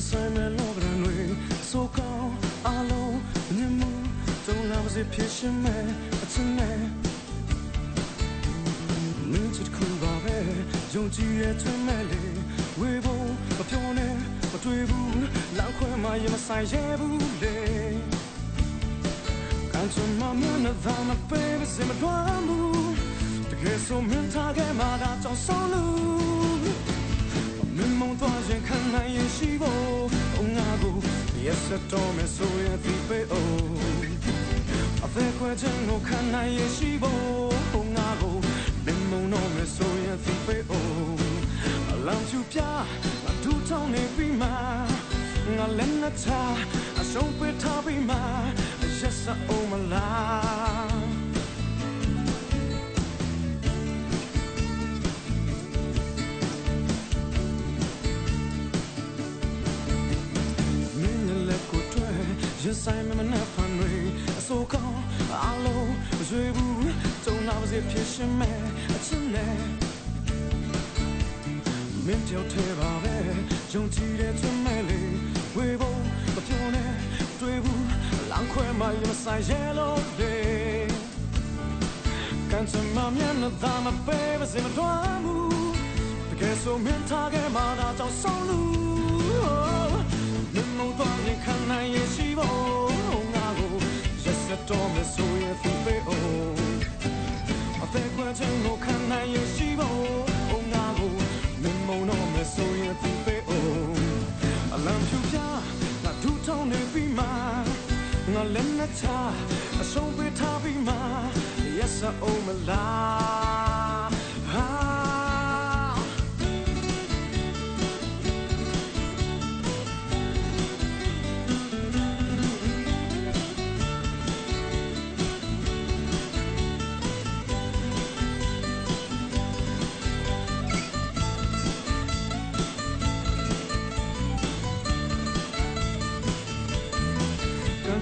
算那老不人为，苏高阿龙你们总拿不着皮鞋买，真。苦巴，也嘛也不嘞。干脆嘛买那咱们背不什么短布，这个说明他该嘛上路。 နိုင်ရင်ရှိဖို့ငါကို Yes, I told me so yeah, people oh အသက်ခွဲခြင်းကိုခံနိုင်ရရှိဖို့ငါကိုမင်းမုံတော့မယ်ဆိုရင်သိပေအောင်အလံဖြူပြငါဒူထောင်းနေပြီမှာငါလည်းနဲ့ချအရှုံးပေးထားပြီ 面对台北，像一个村美丽，月母在天内，再无浪花，万里在夜路里。感情难免难免变，凡事都安稳，不给所免，他给嘛，他照上路。 မပေးပါစေမတော်ဘူးတကယ်ဆိုမင်းထားခဲ့မှသာကြောင့်ဆုံးလို့မမတော်ရင်ခံနိုင်ရရှိဖို့ငါကိုရက်စက်တော်မဆိုရသူပေအောင်အသက်ကွယ်ခြင်းကိုခံနိုင်ရရှိဖို့ငါကိုမမတော်မဆိုရသူပေအောင်အလံဖြူပြငါဒူထောင်းနေပြီမှာငါလည်းနဲ့ချအဆုံးပေးထားပြီမှာ Yes I owe my life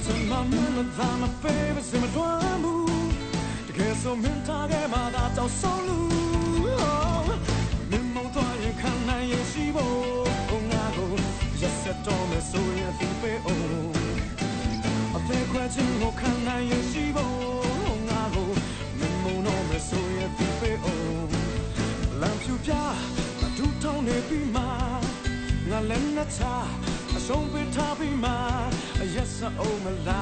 စမမနသာမပေးပါစမတော်မူတကယ်ဆိုမင်းထားခဲ့မှသာတောက်ဆုံးလူမင်းမတော်ရင်ခံနိုင်ရရှိဖို့ငါကိုရက်စက်တော်မယ်ဆိုရင်ဒီပေအောင်အသေးခွဲခြင်းကိုခံနိုင်ရရှိဖို့ငါကိုမင်းမတော်မယ်ဆိုရင်ဒီပေအောင်လမ်းဖြူပြဒူထောင်းနေပြီမှာငါလည်းနဲ့ချအဆုံးပေးထားပြီ to oh my life.